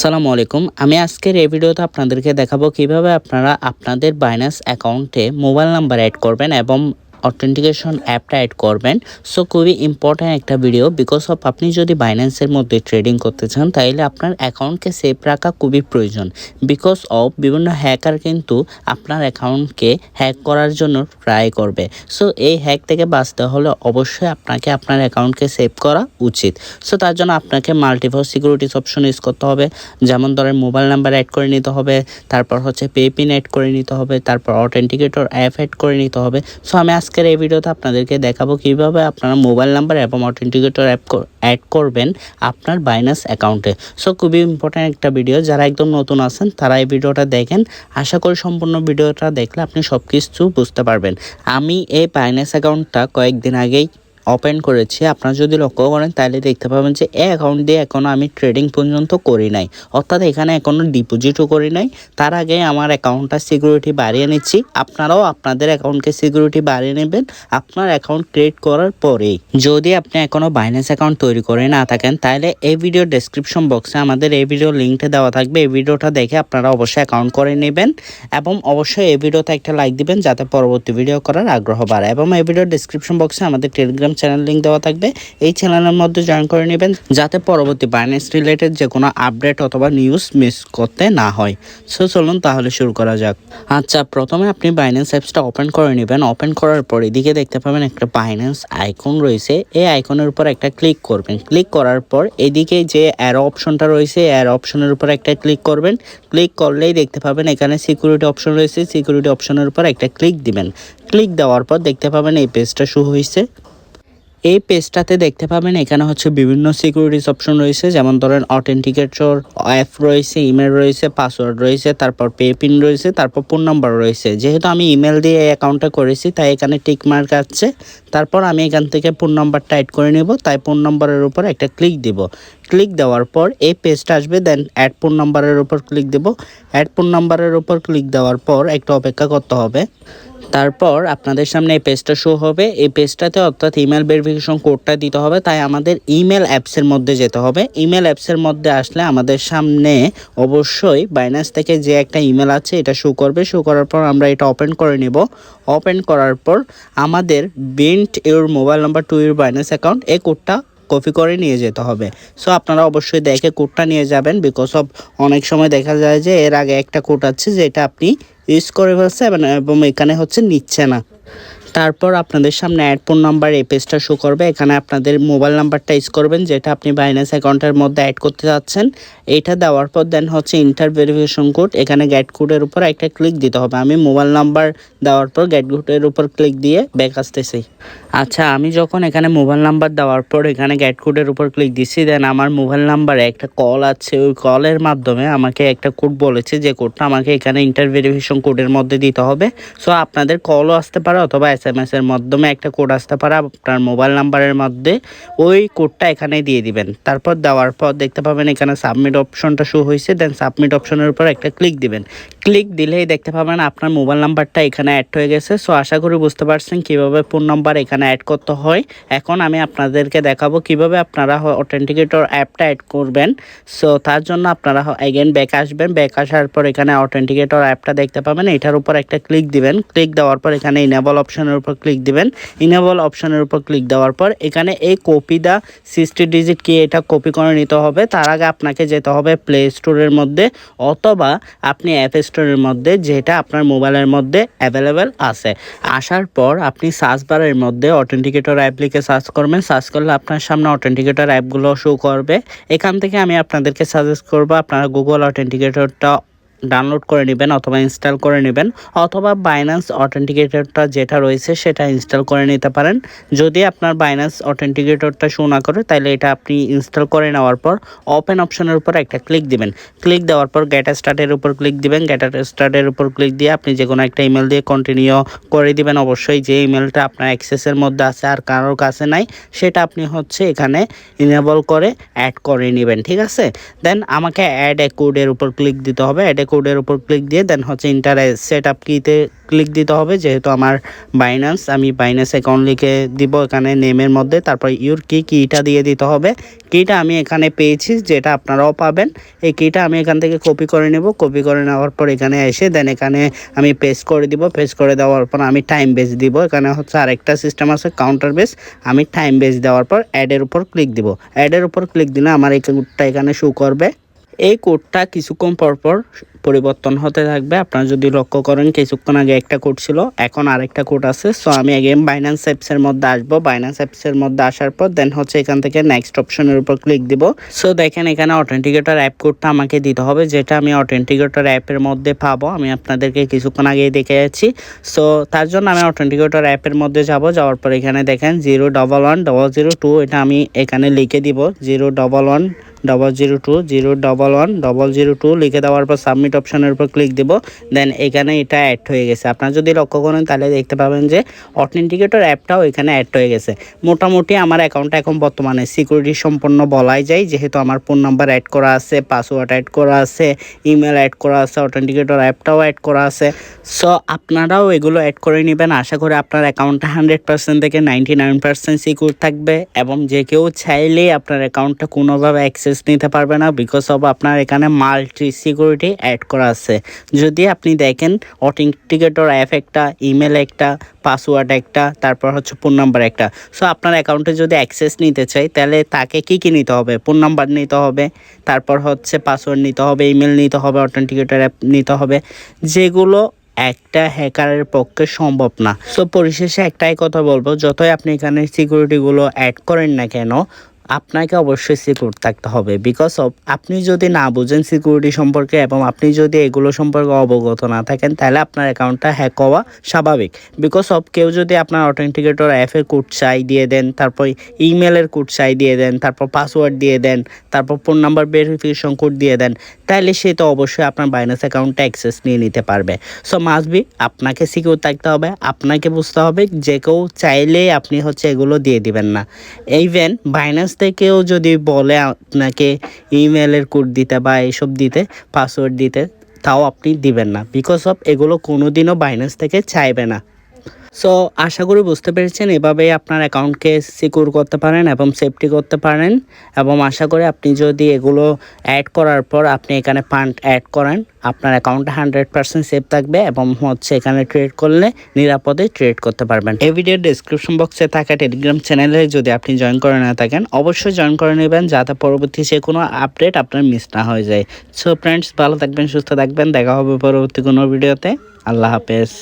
আসসালামু আলাইকুম। আমি আজকের এই ভিডিওতে আপনাদেরকে দেখাবো কীভাবে আপনারা আপনাদের বাইনান্স অ্যাকাউন্টে মোবাইল নাম্বার অ্যাড করবেন এবং অথেন্টিকেশন অ্যাপটা অ্যাড করবেন। সো খুবই ইম্পর্ট্যান্ট একটা ভিডিও বিকজ অফ আপনি যদি বাইন্যান্সের মধ্যে ট্রেডিং করতে চান তাহলে আপনার অ্যাকাউন্টকে সেভ রাখা খুবই প্রয়োজন। বিকজ অফ বিভিন্ন হ্যাকার কিন্তু আপনার অ্যাকাউন্টকে হ্যাক করার জন্য ট্রাই করবে। সো এই হ্যাক থেকে বাঁচতে হলে অবশ্যই আপনাকে আপনার অ্যাকাউন্টকে সেভ করা উচিত। সো তার জন্য আপনাকে মাল্টিভার সিকিউরিটিস অপশন ইউজ করতে হবে। যেমন ধরেন মোবাইল নাম্বার অ্যাড করে নিতে হবে, তারপর হচ্ছে পেপিন অ্যাড করে নিতে হবে, তারপর অথেন্টিকেটর অ্যাপ অ্যাড করে নিতে হবে। সো আমি আজকের এই ভিডিওতে আপনাদেরকে দেখাবো কীভাবে আপনারা মোবাইল নাম্বার এবং অথেন্টিকেটর অ্যাপ অ্যাড করবেন আপনার বাইনাস অ্যাকাউন্টে সো খুবই ইম্পর্ট্যান্ট একটা ভিডিও যারা একদম নতুন আছেন, তারা এই ভিডিওটা দেখেন। আশা করি সম্পূর্ণ ভিডিওটা দেখলে আপনি সব কিছু বুঝতে পারবেন। আমি এই বাইনাস অ্যাকাউন্টটা কয়েকদিন আগেই ওপেন করেছি, আপনারা যদি লক্ষ্য করেন তাহলে দেখতে পাবেন যে এই অ্যাকাউন্ট দিয়ে এখনও আমি ট্রেডিং পর্যন্ত করি নাই। অর্থাৎ এখানে এখনও ডিপোজিটও করি নাই। তার আগে আমার অ্যাকাউন্টটা সিকিউরিটি বাড়িয়ে নিচ্ছি। আপনারাও আপনাদের অ্যাকাউন্টকে সিকিউরিটি বাড়িয়ে নেবেন আপনার অ্যাকাউন্ট ক্রিয়েট করার পরেই। যদি আপনি এখনও বাইন্যান্স অ্যাকাউন্ট তৈরি করে না থাকেন, তাহলে এই ভিডিও ডেসক্রিপশন বক্সে আমাদের এই ভিডিও লিঙ্কটা দেওয়া থাকবে। এই ভিডিওটা দেখে আপনারা অবশ্যই অ্যাকাউন্ট করে নেবেন এবং অবশ্যই এই ভিডিওতে একটা লাইক দিবেন যাতে পরবর্তী ভিডিও করার আগ্রহ বাড়ে। এবং এই ভিডিও ডেসক্রিপশন বক্সে আমাদের টেলিগ্রাম চ্যানেল লিঙ্ক দেওয়া থাকবে। এই চ্যানেলের মধ্যে জয়েন করে নেবেন যাতে পরবর্তী বাইন্যান্স রিলেটেড যে কোনো আপডেট অথবা নিউজ মিস করতে না হয়। সো চলুন তাহলে শুরু করা যাক। আচ্ছা প্রথমে আপনি বাইন্যান্স অ্যাপসটা ওপেন করে নেবেন। ওপেন করার পর এদিকে দেখতে পাবেন একটা বাইন্যান্স আইকন রয়েছে। এই আইকনের উপর একটা ক্লিক করবেন। ক্লিক করার পর এদিকে যে অ্যারো অপশনটা রয়েছে অ্যারো অপশনের উপর একটা ক্লিক করবেন। ক্লিক করলেই দেখতে পাবেন এখানে সিকিউরিটি অপশন রয়েছে। সিকিউরিটি অপশনের উপর একটা ক্লিক দিবেন। ক্লিক দেওয়ার পর দেখতে পাবেন এই পেজটা শুরু হয়েছে। এই পেজটাতে দেখতে পাবেন এখানে হচ্ছে বিভিন্ন সিকিউরিটিস অপশন রয়েছে, যেমন ধরেন অথেন্টিকেটর অ্যাপ রয়েছে ইমেল রয়েছে পাসওয়ার্ড রয়েছে, তারপর পে পিন রয়েছে, তারপর ফোন নাম্বার রয়েছে। যেহেতু আমি ইমেল দিয়ে এই অ্যাকাউন্টটা করেছি, তাই এখানে টিক মার্ক আছে। তারপর আমি এখান থেকে ফোন নাম্বারটা অ্যাড করে নেব, তাই ফোন নাম্বারের উপর একটা ক্লিক দিব। ক্লিক দেওয়ার পর এই পেজটা আসবে দেন অ্যাড ফোন নাম্বারের উপর ক্লিক দেব। অ্যাড ফোন নাম্বারের উপর ক্লিক দেওয়ার পর একটু অপেক্ষা করতে হবে। তারপর আপনাদের সামনে এই পেজটা শো হবে। এই পেজটাতে অর্থাৎ ইমেল ভেরিফিকেশন কোডটা দিতে হবে, তাই আমাদের ইমেল অ্যাপসের মধ্যে যেতে হবে। ইমেল অ্যাপসের মধ্যে আসলে আমাদের সামনে অবশ্যই বাইন্যান্স থেকে যে একটা ইমেল আছে, এটা শো করবে। শো করার পর আমরা এটা ওপেন করে নেব। ওপেন করার পর আমাদের bind your mobile number to your Binance account এই কোডটা কপি করে নিয়ে যেতে হবে। সো আপনারা অবশ্যই দেখে কোডটা নিয়ে যাবেন বিকজ অফ অনেক সময় দেখা যায় যে এর আগে একটা কোড আছে, যেটা আপনি ইউজ করে ফেলছে এবং- এখানে হচ্ছে নিচ্ছে না। তারপর আপনাদের সামনে অ্যাড ফোন নাম্বার এই পেজটা শো করবে। এখানে আপনাদের মোবাইল নাম্বারটা ইউজ করবেন, যেটা আপনি বাইন্যান্স অ্যাকাউন্টের মধ্যে অ্যাড করতে চাচ্ছেন এটা দেওয়ার পর দেন হচ্ছে ইন্টার ভেরিফিকেশন কোড এখানে গেট কোডের উপর একটা ক্লিক দিতে হবে। আমি মোবাইল নাম্বার দেওয়ার পর গেট কোডের উপর ক্লিক দিয়ে ব্যাক আসতেছি। আচ্ছা আমি যখন এখানে মোবাইল নাম্বার দেওয়ার পর এখানে গেট কোডের উপর ক্লিক দিচ্ছি দেন আমার মোবাইল নাম্বারে একটা কল আছে। ওই কলের মাধ্যমে আমাকে একটা কোড বলেছে যে কোডটা আমাকে এখানে ইন্টার ভেরিফিকেশন কোডের মধ্যে দিতে হবে। সো আপনাদের কলও আসতে পারে অথবা এস এম এস এর মাধ্যমে একটা কোড আসতে পারে, আপনার মোবাইল নাম্বারের মধ্যে। ওই কোডটা এখানে দিয়ে দিবেন। তারপর দেওয়ার পর দেখতে পাবেন এখানে সাবমিট অপশনটা শো হয়েছে দেন সাবমিট অপশনের উপর একটা ক্লিক দিবেন। ক্লিক দিলেই দেখতে পাবেন আপনার মোবাইল নাম্বারটা এখানে অ্যাড হয়ে গেছে। সো আশা করি বুঝতে পারছেন কীভাবে ফোন নাম্বার এখানে অ্যাড করতে হয়। এখন আমি আপনাদেরকে দেখাবো কীভাবে আপনারা অথেন্টিকেটর অ্যাপটা অ্যাড করবেন। সো তার জন্য আপনারা এগেন ব্যাক আসবেন। ব্যাক আসার পর এখানে অথেন্টিকেটর অ্যাপটা দেখতে পাবেন। এটার উপর একটা ক্লিক দিবেন। ক্লিক দেওয়ার পর এখানে ইনেবল অপশনের উপর ক্লিক দিবেন। ইনেবল অপশনের উপর ক্লিক দেওয়ার পর এখানে এই কপি দা সিক্সটি ডিজিট কি এটা কপি করে নিতে হবে। তার আগে আপনাকে যেতে হবে প্লে স্টোরের মধ্যে অথবা আপনি অ্যাপ স্টোরের মধ্যে যেটা আপনার মোবাইলের মধ্যে অ্যাভেলেবেল আছে। আসার পর আপনি সার্চ বারের মধ্যে অথেন্টিকেটর অ্যাপ লিখে সার্চ করবেন। সার্চ করলে আপনার সামনে অথেন্টিকেটর অ্যাপগুলো শো করবে। এখান থেকে আমি আপনাদেরকে সাজেস্ট করব, আপনারা গুগল অথেন্টিকেটরটা ডাউনলোড করে নেবেন অথবা ইনস্টল করে নেবেন, অথবা বাইন্যান্স অথেন্টিকেটরটা যেটা রয়েছে সেটা ইনস্টল করে নিতে পারেন। যদি আপনার বাইন্যান্স অথেন্টিকেটরটা শো না করে, তাহলে এটা আপনি ইনস্টল করে নেওয়ার পর ওপেন অপশনের উপর একটা ক্লিক দিবেন। ক্লিক দেওয়ার পর গেট স্টার্টের উপর ক্লিক দিবেন। গেট স্টার্টের উপর ক্লিক দিয়ে আপনি যে কোনো একটা ইমেল দিয়ে কন্টিনিউ করে দিবেন। অবশ্যই যে ইমেলটা আপনার অ্যাক্সেসের মধ্যে আছে আর কারোর কাছে নাই, সেটা আপনি হচ্ছে এখানে ইনেবল করে অ্যাড করে নেবেন, ঠিক আছে? দেন আমাকে অ্যাড এ উপর ক্লিক দিতে হবে। অ্যাড এ কোডের উপর ক্লিক দিয়ে দেন হচ্ছে ইন্টার সেট আপ কিতে ক্লিক দিতে হবে। যেহেতু আমার বাইন্যান্স আমি বাইন্যান্স অ্যাকাউন্ট লিখে দিব এখানে নেমের মধ্যে। তারপর ইউর কি কিটা দিয়ে দিতে হবে। কিটা আমি এখানে পেয়েছি, যেটা আপনারাও পাবেন। এই কিটা আমি এখান থেকে কপি করে নেব। কপি করে নেওয়ার পর এখানে এসে দেন এখানে আমি পেস্ট করে দিব। পেস্ট করে দেওয়ার পর আমি টাইম বেস দিব। এখানে হচ্ছে আরেকটা সিস্টেম আছে কাউন্টার বেস আমি টাইম বেস দেওয়ার পর অ্যাডের উপর ক্লিক দিব। অ্যাডের উপর ক্লিক দিলে আমার এই কোডটা এখানে শো করবে। এই কোডটা কিছুক্ষণ পর পর পরিবর্তন হতে থাকবে। আপনারা যদি লক্ষ্য করেন, কিছুক্ষণ আগে একটা কোড ছিল, এখন আরেকটা কোড আছে। সো আমি আগে বাইন্যান্স অ্যাপসের মধ্যে আসব। বাইন্যান্স অ্যাপসের মধ্যে আসার পর দেন হচ্ছে এখান থেকে নেক্সট অপশনের উপর ক্লিক দিব। সো দেখেন এখানে অথেন্টিকেটর অ্যাপ কোডটা আমাকে দিতে হবে, যেটা আমি অথেন্টিকেটর অ্যাপের মধ্যে পাবো। আমি আপনাদেরকে কিছুক্ষণ আগেই দেখে যাচ্ছি। সো তার জন্য আমি অথেন্টিকেটর অ্যাপের মধ্যে যাব। যাওয়ার পর এখানে দেখেন zero double one double zero two এটা আমি এখানে লিখে দিব। Zero double one double zero two zero double one double zero two লিখে দেওয়ার পর সাবমিট অপশনের উপর ক্লিক দিব দেন এখানে এটা অ্যাড হয়ে গেছে। আপনারা যদি লক্ষ্য করেন, তাহলে দেখতে পাবেন যে অথেন্টিকেটর অ্যাপটাও এখানে অ্যাড হয়ে গেছে। মোটামুটি আমার অ্যাকাউন্টটা এখন বর্তমানে সিকিউরিটি সম্পন্ন বলাই যায়, যেহেতু আমার ফোন নাম্বার অ্যাড করা আছে পাসওয়ার্ড অ্যাড করা আছে ইমেল অ্যাড করা আছে অথেন্টিকেটর অ্যাপটাও অ্যাড করা আছে। সো আপনারাও এগুলো অ্যাড করে নেবেন। আশা করি আপনার অ্যাকাউন্টটা হান্ড্রেড পার্সেন্ট থেকে নাইনটি নাইন পার্সেন্ট সিকিউর থাকবে এবং যে কেউ চাইলেই আপনার অ্যাকাউন্টটা কোনোভাবে অ্যাক্সেস নিতে পারবে না বিকজ অফ আপনার এখানে মাল্টি সিকিউরিটি অ্যাড করা আছে। যদি আপনি দেখেন অথেন্টিকেটর অ্যাপ একটা ইমেল একটা পাসওয়ার্ড একটা, তারপর হচ্ছে ফোন নাম্বার একটা। সো আপনার অ্যাকাউন্টে যদি অ্যাক্সেস নিতে চাই, তাহলে তাকে কি কি নিতে হবে? ফোন নাম্বার নিতে হবে, তারপর হচ্ছে পাসওয়ার্ড নিতে হবে ইমেল নিতে হবে অথেন্টিকেটর অ্যাপ নিতে হবে। যেগুলো একটা হ্যাকারের পক্ষে সম্ভব না। সো পরিশেষে একটাই কথা বলব, যতই আপনি এখানে সিকিউরিটিগুলো অ্যাড করেন না কেন আপনাকে অবশ্যই সিকিউর থাকতে হবে বিকজ অফ আপনি যদি না বুঝেন সিকিউরিটি সম্পর্কে এবং আপনি যদি এগুলো সম্পর্কে অবগত না থাকেন, তাহলে আপনার অ্যাকাউন্টটা হ্যাক হওয়া স্বাভাবিক। বিকজ অফ কেউ যদি আপনার অথেন্টিকেটর অ্যাপের কোড চাই দিয়ে দেন, তারপর ইমেলের কোড চাই দিয়ে দেন, তারপর পাসওয়ার্ড দিয়ে দেন, তারপর ফোন নাম্বার ভেরিফিকেশন কোড দিয়ে দেন, তাহলে সে তো অবশ্যই আপনার বাইনাস অ্যাকাউন্টটা অ্যাক্সেস নিয়ে নিতে পারবে। সো মাস্ট বি আপনাকে সিকিউর থাকতে হবে, আপনাকে বুঝতে হবে যে কেউ চাইলেই আপনি হচ্ছে এগুলো দিয়ে দিবেন না। ইভেন বাইনান্স থেকেও যদি বলে আপনাকে ইমেলের কোড দিতে বা এইসব দিতে পাসওয়ার্ড দিতে, তাও আপনি দিবেন না। বিকজ অফ এগুলো কোনো দিনও বাইন্যান্স থেকে চাইবে না। সো আশা করি বুঝতে পেরেছেন, এভাবেই আপনার অ্যাকাউন্টকে সিকিউর করতে পারেন এবং সেফটি করতে পারেন এবং আশা করি আপনি যদি এগুলো অ্যাড করার পর আপনি এখানে ফান্ড অ্যাড করেন, আপনার অ্যাকাউন্টটা হান্ড্রেড পার্সেন্ট সেফ থাকবে এবং হচ্ছে এখানে ট্রেড করলে নিরাপদে ট্রেড করতে পারবেন। এই ভিডিওর ডিসক্রিপশন বক্সে থাকা টেলিগ্রাম চ্যানেলে যদি আপনি জয়েন করে না থাকেন, অবশ্যই জয়েন করে নেবেন যাতে পরবর্তী যে কোনো আপডেট আপনার মিস না হয়ে যায়। সো ফ্রেন্ডস ভালো থাকবেন, সুস্থ থাকবেন, দেখা হবে পরবর্তী কোনো ভিডিওতে আল্লাহ হাফেজ।